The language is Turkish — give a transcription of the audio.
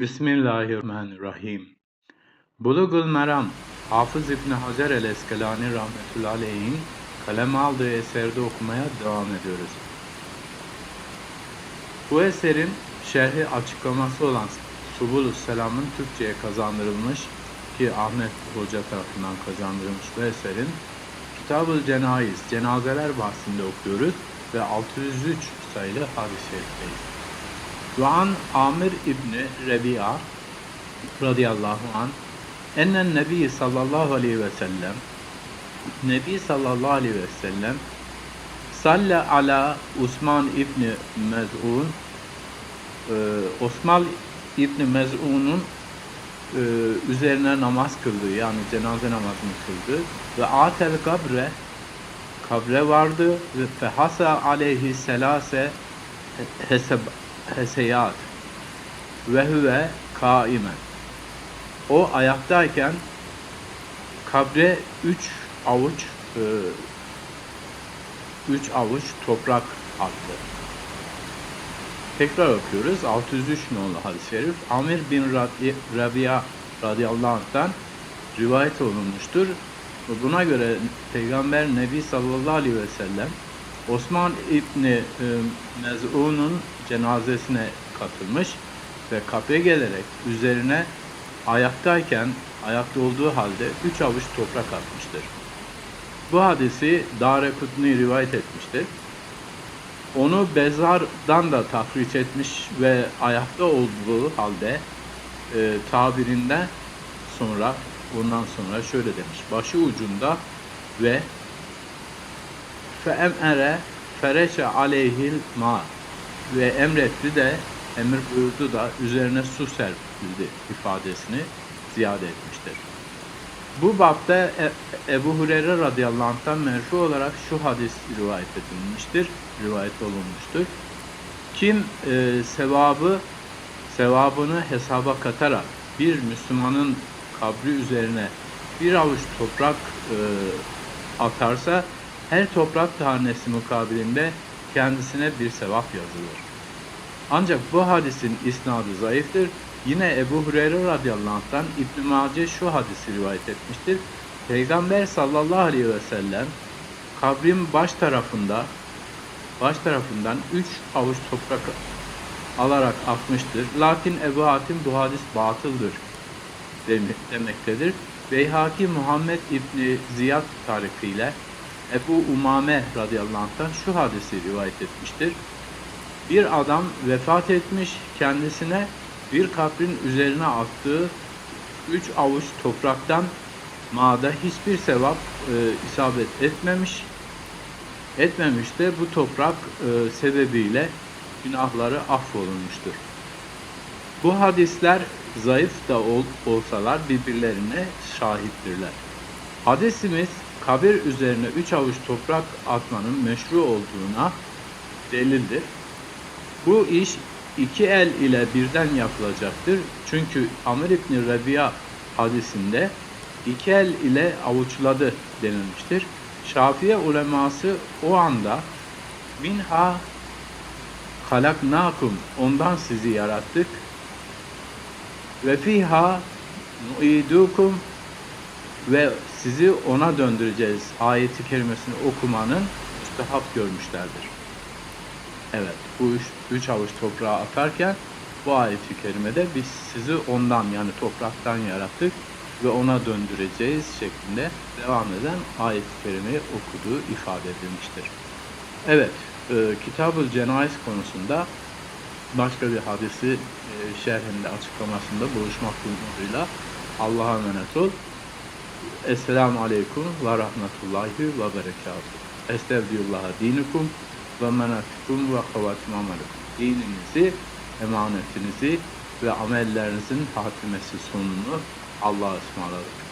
Bismillahirrahmanirrahim. Bulugul Meram, Hafız İbni Hacer el-Eskelani rahmetullahi aleyhin kaleme aldığı eserde okumaya devam ediyoruz. Bu eserin şerhi açıklaması olan Subulus Selam'ın Türkçe'ye kazandırılmış ki Ahmet Hoca tarafından kazandırılmış bu eserin Kitab-ı Cenayiz, cenazeler bahsinde okuyoruz ve 603 sayılı hadis-i şerifteyiz. Ve Amir İbni Rebi'a radıyallahu an ennen Nebi sallallahu aleyhi ve sellem Nebi sallallahu aleyhi ve sellem salle ala Osman İbni Mez'un e, Osman İbni Mez'un'un e, üzerine namaz kıldı yani cenaze namazını kıldı ve atel kabre kabre vardı ve fehasa aleyhi selase heseb, heseyat ve huve kaimen o ayaktayken kabre üç avuç e, üç avuç toprak attı. Tekrar okuyoruz. 603 nolu hadis-i şerif. Amir bin Rabi- Rabia radıyallahu anh'tan rivayet olunmuştur. Buna göre Peygamber Nebi sallallahu aleyhi ve sellem Osman İbni e, Mez'un'un cenazesine katılmış ve kapıya gelerek üzerine ayaktayken ayakta olduğu halde üç avuç toprak atmıştır. Bu hadisi Darekutni rivayet etmiştir. Onu Bezar'dan da tahriş etmiş ve ayakta olduğu halde e, tabirinde sonra ondan sonra şöyle demiş. Başı ucunda ve feemere fereçe aleyhil ma ve emretti de emir buyurdu da üzerine su serpildi ifadesini ziyade etmiştir. Bu bapta E- Ebu Hureyre radıyallahu anh'tan merfu olarak şu hadis rivayet edilmiştir, rivayet olunmuştur. Kim e, sevabı sevabını hesaba katarak bir Müslümanın kabri üzerine bir avuç toprak e, atarsa her toprak tanesi mukabilinde kendisine bir sevap yazılır. Ancak bu hadisin isnadı zayıftır. Yine Ebu Hureyre radıyallahu anh'tan İbn-i Mace şu hadisi rivayet etmiştir. Peygamber sallallahu aleyhi ve sellem kabrin baş tarafında baş tarafından üç avuç toprak alarak atmıştır. Lakin Ebu Hatim bu hadis batıldır demektedir. Beyhaki Muhammed İbni Ziyad tarikiyle Ebu Umame radıyallahu anh'tan şu hadisi rivayet etmiştir. Bir adam vefat etmiş, kendisine bir kabrin üzerine attığı üç avuç topraktan mağda hiçbir sevap e, isabet etmemiş. Etmemiş de bu toprak e, sebebiyle günahları affolunmuştur. Bu hadisler zayıf da ol, olsalar birbirlerine şahittirler. Hadisimiz kabir üzerine üç avuç toprak atmanın meşru olduğuna delildir. Bu iş iki el ile birden yapılacaktır. Çünkü Amr İbni Rabia hadisinde iki el ile avuçladı denilmiştir. Şafiye uleması o anda minha halaknakum ondan sizi yarattık ve fiha nuidukum ve sizi ona döndüreceğiz ayeti kerimesini okumanın müstehap görmüşlerdir. Evet, bu üç, üç avuç toprağa atarken bu ayeti kerimede biz sizi ondan yani topraktan yarattık ve ona döndüreceğiz şeklinde devam eden ayet-i kerimeyi okuduğu ifade edilmiştir. Evet, e, Kitab-ı Cenayiz konusunda başka bir hadisi e, şerhinde açıklamasında buluşmak umuduyla Allah'a emanet ol. Esselamu Aleyküm ve Rahmetullahi ve Berekatuhu. Estağfirullah dinukum ve menatikum ve havatim amelikum. Dininizi, emanetinizi ve amellerinizin hatimesi sonunu Allah'a ısmarladık.